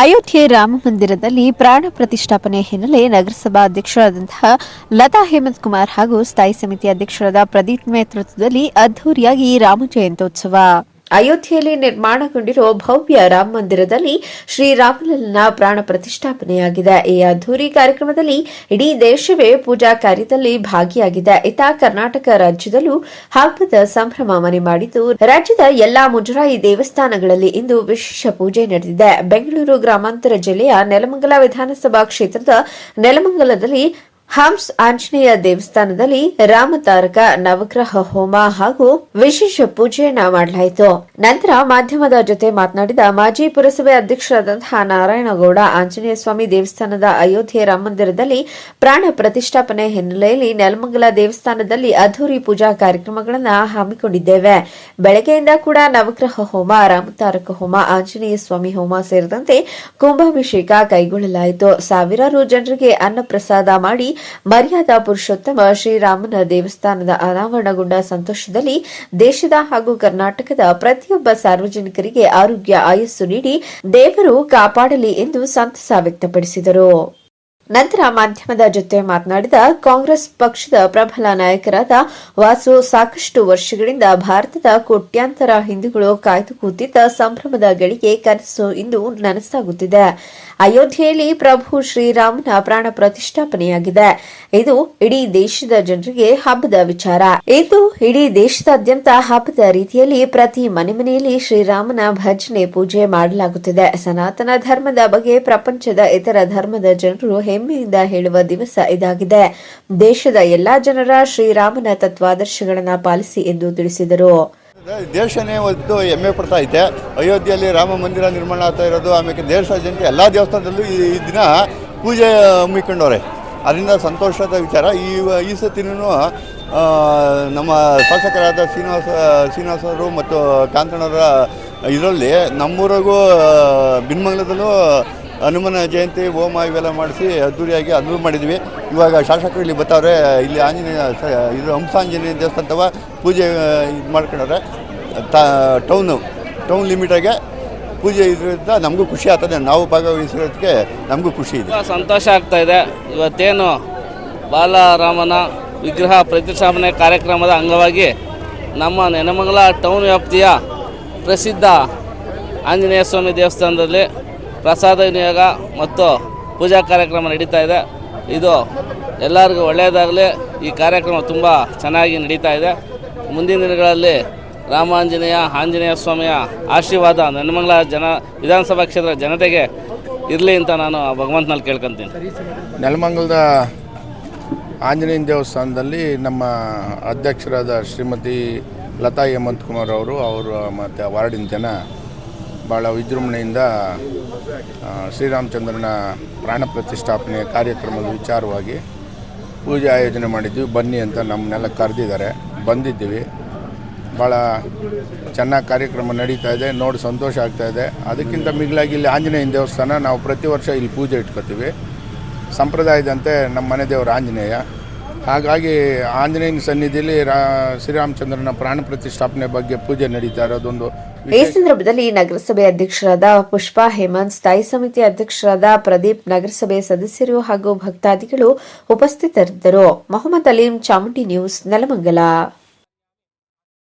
ಅಯೋಧ್ಯೆ ರಾಮ ಮಂದಿರದಲ್ಲಿ ಪ್ರಾಣ ಪ್ರತಿಷ್ಠಾಪನೆ ಹಿನ್ನೆಲೆ ನಗರಸಭಾ ಅಧ್ಯಕ್ಷರಾದಂತಹ ಲತಾ ಹೇಮಂತ್ ಕುಮಾರ್ ಹಾಗೂ ಸ್ಥಾಯಿ ಸಮಿತಿ ಅಧ್ಯಕ್ಷರಾದ ಪ್ರದೀಪ್ ನೇತೃತ್ವದಲ್ಲಿ ಅದ್ದೂರಿಯಾಗಿ ರಾಮ ಜಯಂತ್ಯೋತ್ಸವ. ಅಯೋಧ್ಯೆಯಲ್ಲಿ ನಿರ್ಮಾಣಗೊಂಡಿರುವ ಭವ್ಯ ರಾಮ ಮಂದಿರದಲ್ಲಿ ಶ್ರೀರಾಮಲಲ್ಲನ ಪ್ರಾಣ ಪ್ರತಿಷ್ಠಾಪನೆಯಾಗಿದೆ. ಈ ಅದ್ದೂರಿ ಕಾರ್ಯಕ್ರಮದಲ್ಲಿ ಇಡೀ ದೇಶವೇ ಪೂಜಾ ಕಾರ್ಯದಲ್ಲಿ ಭಾಗಿಯಾಗಿದೆ. ಇತ ಕರ್ನಾಟಕ ರಾಜ್ಯದಲ್ಲೂ ಹಬ್ಬದ ಸಂಭ್ರಮ ಮನೆ ಮಾಡಿದ್ದು, ರಾಜ್ಯದ ಎಲ್ಲಾ ಮುಜರಾಯಿ ದೇವಸ್ಥಾನಗಳಲ್ಲಿ ಇಂದು ವಿಶೇಷ ಪೂಜೆ ನಡೆದಿದೆ. ಬೆಂಗಳೂರು ಗ್ರಾಮಾಂತರ ಜಿಲ್ಲೆಯ ನೆಲಮಂಗಲ ವಿಧಾನಸಭಾ ಕ್ಷೇತ್ರದ ನೆಲಮಂಗಲದಲ್ಲಿ ಹಂಸ್ ಆಂಜನೇಯ ದೇವಸ್ಥಾನದಲ್ಲಿ ರಾಮತಾರಕ ನವಗ್ರಹ ಹೋಮ ಹಾಗೂ ವಿಶೇಷ ಪೂಜೆಯನ್ನ ಮಾಡಲಾಯಿತು. ನಂತರ ಮಾಧ್ಯಮದ ಜೊತೆ ಮಾತನಾಡಿದ ಮಾಜಿ ಪುರಸಭೆ ಅಧ್ಯಕ್ಷರಾದಂತಹ ನಾರಾಯಣಗೌಡ, ಆಂಜನೇಯ ಸ್ವಾಮಿ ದೇವಸ್ಥಾನದ ಅಯೋಧ್ಯೆ ರಾಮ ಮಂದಿರದಲ್ಲಿ ಪ್ರಾಣ ಪ್ರತಿಷ್ಠಾಪನೆ ಹಿನ್ನೆಲೆಯಲ್ಲಿ ನೆಲಮಂಗಲ ದೇವಸ್ಥಾನದಲ್ಲಿ ಅದ್ದೂರಿ ಪೂಜಾ ಕಾರ್ಯಕ್ರಮಗಳನ್ನು ಹಮ್ಮಿಕೊಂಡಿದ್ದೇವೆ. ಬೆಳಗ್ಗೆಯಿಂದ ಕೂಡ ನವಗ್ರಹ ಹೋಮ ರಾಮತಾರಕ ಹೋಮ, ಆಂಜನೇಯ ಸ್ವಾಮಿ ಹೋಮ ಸೇರಿದಂತೆ ಕುಂಭಾಭಿಷೇಕ ಕೈಗೊಳ್ಳಲಾಯಿತು. ಸಾವಿರಾರು ಜನರಿಗೆ ಅನ್ನಪ್ರಸಾದ ಮಾಡಿ ಮರ್ಯಾದಾ ಪುರುಷೋತ್ತಮ ಶ್ರೀರಾಮನ ದೇವಸ್ಥಾನದ ಅನಾವರಣಗೊಂಡ ಸಂತೋಷದಲ್ಲಿ ದೇಶದ ಹಾಗೂ ಕರ್ನಾಟಕದ ಪ್ರತಿಯೊಬ್ಬ ಸಾರ್ವಜನಿಕರಿಗೆ ಆರೋಗ್ಯ ಆಯಸ್ಸು ನೀಡಿ ದೇವರು ಕಾಪಾಡಲಿ ಎಂದು ಸಂತಸ ವ್ಯಕ್ತಪಡಿಸಿದರು. ನಂತರ ಮಾಧ್ಯಮದ ಜೊತೆ ಮಾತನಾಡಿದ ಕಾಂಗ್ರೆಸ್ ಪಕ್ಷದ ಪ್ರಬಲ ನಾಯಕರಾದ ವಾಸು ಸಾಕಷ್ಟು ವರ್ಷಗಳಿಂದ ಭಾರತದ ಕೋಟ್ಯಾಂತರ ಹಿಂದೂಗಳು ಕಾಯ್ದು ಕೂತಿದ್ದ ಸಂಭ್ರಮದ ಗಳಿಗೆ ಕನಸು ಇಂದು ನನಸಾಗುತ್ತಿದೆ. ಅಯೋಧ್ಯೆಯಲ್ಲಿ ಪ್ರಭು ಶ್ರೀರಾಮನ ಪ್ರಾಣ ಪ್ರತಿಷ್ಠಾಪನೆಯಾಗಿದೆ. ಇದು ಇಡೀ ದೇಶದ ಜನರಿಗೆ ಹಬ್ಬದ ವಿಚಾರ. ಇದು ಇಡೀ ದೇಶದಾದ್ಯಂತ ಹಬ್ಬದ ರೀತಿಯಲ್ಲಿ ಪ್ರತಿ ಮನೆ ಮನೆಯಲ್ಲಿ ಶ್ರೀರಾಮನ ಭಜನೆ ಪೂಜೆ ಮಾಡಲಾಗುತ್ತಿದೆ. ಸನಾತನ ಧರ್ಮದ ಬಗ್ಗೆ ಪ್ರಪಂಚದ ಇತರ ಧರ್ಮದ ಜನರು ಹೆಮ್ಮೆಯಿಂದ ಹೇಳುವ ದಿವಸ ಇದಾಗಿದೆ. ದೇಶದ ಎಲ್ಲಾ ಜನರ ಶ್ರೀರಾಮನ ತತ್ವಾದರ್ಶಗಳನ್ನು ಪಾಲಿಸಿ ಎಂದು ತಿಳಿಸಿದರು. ದೇಶನೇ ಒಂದು ಹೆಮ್ಮೆ ಪಡ್ತಾ ಐತೆ. ಅಯೋಧ್ಯೆಯಲ್ಲಿ ರಾಮ ಮಂದಿರ ನಿರ್ಮಾಣ ಆಗ್ತಾ ಇರೋದು, ಆಮೇಲೆ ದೇಶಾದ್ಯಂತ ಎಲ್ಲ ದೇವಸ್ಥಾನದಲ್ಲೂ ಈ ಈ ದಿನ ಪೂಜೆ ಹಮ್ಮಿಕೊಂಡವ್ರೆ. ಅದರಿಂದ ಸಂತೋಷದ ವಿಚಾರ. ಈ ಈ ಸತಿನೂ ನಮ್ಮ ಶಾಸಕರಾದ ಶ್ರೀನಿವಾಸ ಶ್ರೀನಿವಾಸರು ಮತ್ತು ಕಾಂತಣ್ಣವರ ಇದರಲ್ಲಿ ನಮ್ಮೂರಿಗೂ ಬಿನ್ಮಂಗ್ಲದಲ್ಲೂ ಹನುಮನ ಜಯಂತಿ ಹೋಮ ಇವೆಲ್ಲ ಮಾಡಿಸಿ ಅದ್ದೂರಿಯಾಗಿ ಅದನ್ನು ಮಾಡಿದ್ವಿ. ಇವಾಗ ಶಾಸಕರು ಇಲ್ಲಿ ಬರ್ತಾವ್ರೆ ಇಲ್ಲಿ ಆಂಜನೇಯ ಇದು ಹಂಸಾಂಜನೇಯ ದೇವಸ್ಥಾನದವ ಪೂಜೆ ಇದು ಮಾಡ್ಕೊಂಡವ್ರೆ. ತ ಟೌನು ಟೌನ್ ಲಿಮಿಟಾಗೆ ಪೂಜೆ ಇದರಿಂದ ನಮಗೂ ಖುಷಿ ಆಗ್ತದೆ. ನಾವು ಭಾಗವಹಿಸಿರೋದಕ್ಕೆ ನಮಗೂ ಖುಷಿ ಇದೆ. ಸಂತೋಷ ಆಗ್ತಾ ಇದೆ. ಇವತ್ತೇನು ಬಾಲರಾಮನ ವಿಗ್ರಹ ಪ್ರತಿಷ್ಠಾಪನೆ ಕಾರ್ಯಕ್ರಮದ ಅಂಗವಾಗಿ ನಮ್ಮ ನೆನಮಂಗಲ ಟೌನ್ ವ್ಯಾಪ್ತಿಯ ಪ್ರಸಿದ್ಧ ಆಂಜನೇಯ ಸ್ವಾಮಿ ದೇವಸ್ಥಾನದಲ್ಲಿ ಪ್ರಸಾದ ವಿನಿಯೋಗ ಮತ್ತು ಪೂಜಾ ಕಾರ್ಯಕ್ರಮ ನಡೀತಾ ಇದೆ. ಇದು ಎಲ್ಲರಿಗೂ ಒಳ್ಳೆಯದಾಗಲಿ. ಈ ಕಾರ್ಯಕ್ರಮ ತುಂಬ ಚೆನ್ನಾಗಿ ನಡೀತಾ ಇದೆ. ಮುಂದಿನ ದಿನಗಳಲ್ಲಿ ರಾಮಾಂಜನೇಯ, ಆಂಜನೇಯ ಸ್ವಾಮಿಯ ಆಶೀರ್ವಾದ ನೆನಮಂಗಲ ಜನ, ವಿಧಾನಸಭಾ ಕ್ಷೇತ್ರದ ಜನತೆಗೆ ಇರಲಿ ಅಂತ ನಾನು ಭಗವಂತನಲ್ಲಿ ಕೇಳ್ಕೊತೀನಿ. ನೆಲಮಂಗಲದ ಆಂಜನೇಯ ದೇವಸ್ಥಾನದಲ್ಲಿ ನಮ್ಮ ಅಧ್ಯಕ್ಷರಾದ ಶ್ರೀಮತಿ ಲತಾ ಹೇಮಂತ್ ಕುಮಾರ್ ಅವರು ಅವರು ಮತ್ತು ವಾರ್ಡಿನ ಜನ ಭಾಳ ವಿಜೃಂಭಣೆಯಿಂದ ಶ್ರೀರಾಮಚಂದ್ರನ ಪ್ರಾಣ ಪ್ರತಿಷ್ಠಾಪನೆ ಕಾರ್ಯಕ್ರಮದ ವಿಚಾರವಾಗಿ ಪೂಜೆ ಆಯೋಜನೆ ಮಾಡಿದ್ವಿ. ಬನ್ನಿ ಅಂತ ನಮ್ಮನ್ನೆಲ್ಲ ಕರೆದಿದ್ದಾರೆ. ಬಂದಿದ್ದೀವಿ. ಭಾಳ ಚೆನ್ನಾಗಿ ಕಾರ್ಯಕ್ರಮ ನಡೀತಾ ಇದೆ. ನೋಡಿ ಸಂತೋಷ ಆಗ್ತಾ ಇದೆ. ಅದಕ್ಕಿಂತ ಮಿಗಿಲಾಗಿ ಇಲ್ಲಿ ಆಂಜನೇಯನ ದೇವಸ್ಥಾನ, ನಾವು ಪ್ರತಿ ವರ್ಷ ಇಲ್ಲಿ ಪೂಜೆ ಇಟ್ಕೋತೀವಿ. ಸಂಪ್ರದಾಯದಂತೆ ನಮ್ಮ ಮನೆ ದೇವರು ಆಂಜನೇಯ. ಹಾಗಾಗಿ ಆಂಜನೇಯನ ಸನ್ನಿಧಿಯಲ್ಲಿ ರಾ ಶ್ರೀರಾಮಚಂದ್ರನ ಪ್ರಾಣ ಪ್ರತಿಷ್ಠಾಪನೆ ಬಗ್ಗೆ ಪೂಜೆ ನಡೀತಾ ಇರೋದೊಂದು ಈ ಸಂದರ್ಭದಲ್ಲಿ ನಗರಸಭೆ ಅಧ್ಯಕ್ಷರಾದ ಪುಷ್ಪಾ ಹೇಮಂತ್, ಸ್ಥಾಯಿ ಸಮಿತಿ ಅಧ್ಯಕ್ಷರಾದ ಪ್ರದೀಪ್, ನಗರಸಭೆ ಸದಸ್ಯರು ಹಾಗೂ ಭಕ್ತಾದಿಗಳು ಉಪಸ್ಥಿತರಿದ್ದರು. ಮೊಹಮ್ಮದ್ ಅಲೀಂ, ಚಾಮುಂಡಿ ನ್ಯೂಸ್, ನೆಲಮಂಗಲ.